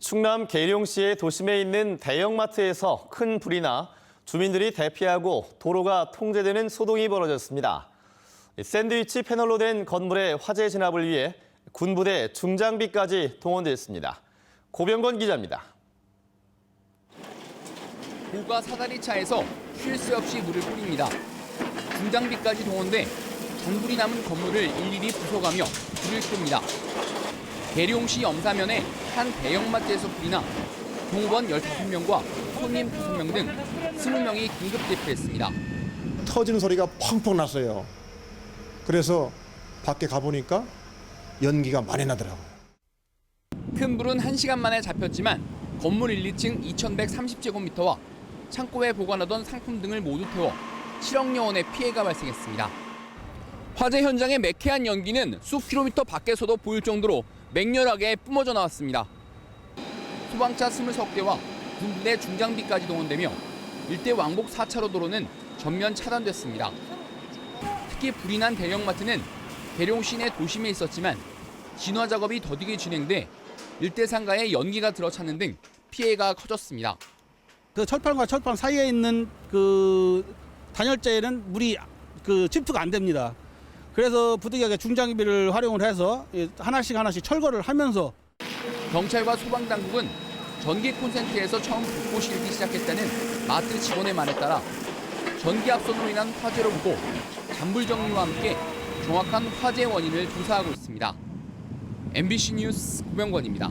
충남 계룡시의 도심에 있는 대형마트에서 큰 불이 나 주민들이 대피하고 도로가 통제되는 소동이 벌어졌습니다. 샌드위치 패널로 된 건물의 화재 진압을 위해 군부대 중장비까지 동원됐습니다. 고병건 기자입니다. 고가 사다리 차에서 쉴 새 없이 물을 뿌립니다. 중장비까지 동원돼 전불이 남은 건물을 일일이 부숴가며 불을 끕니다. 계룡시 염사면의 한 대형마트에서 불이 나 종업원 15명과 손님 5명 등 20명이 긴급 대피했습니다. 터지는 소리가 펑펑 났어요. 그래서 밖에 가보니까 연기가 많이 나더라고요. 큰 불은 1시간 만에 잡혔지만 건물 1, 2층 2130제곱미터와 창고에 보관하던 상품 등을 모두 태워 7억 원의 피해가 발생했습니다. 화재 현장의 매캐한 연기는 数킬로미터 밖에서도 보일 정도로 맹렬하게 뿜어져 나왔습니다. 소방차 20석대와 군부대 중장비까지 동원되며 일대 왕복 4차로 도로는 전면 차단됐습니다. 특히 불이 난 대형마트는 계룡시 내 도심에 있었지만 진화 작업이 더디게 진행돼 일대 상가에 연기가 들어찼는 등 피해가 커졌습니다. 그 철판과 철판 사이에 있는 그 단열재에는 물이 그 침투가 안 됩니다. 그래서 부득이하게 중장비를 활용을 해서 이 하나씩 하나씩 철거를 하면서 경찰과 소방 당국은 전기 콘센트에서 처음 불꽃이 일기 시작했다는 마트 직원의 말에 따라 전기 압선으로 인한 화재로 보고 잔불 정리와 함께 정확한 화재 원인을 조사하고 있습니다. MBC 뉴스 구병권입니다.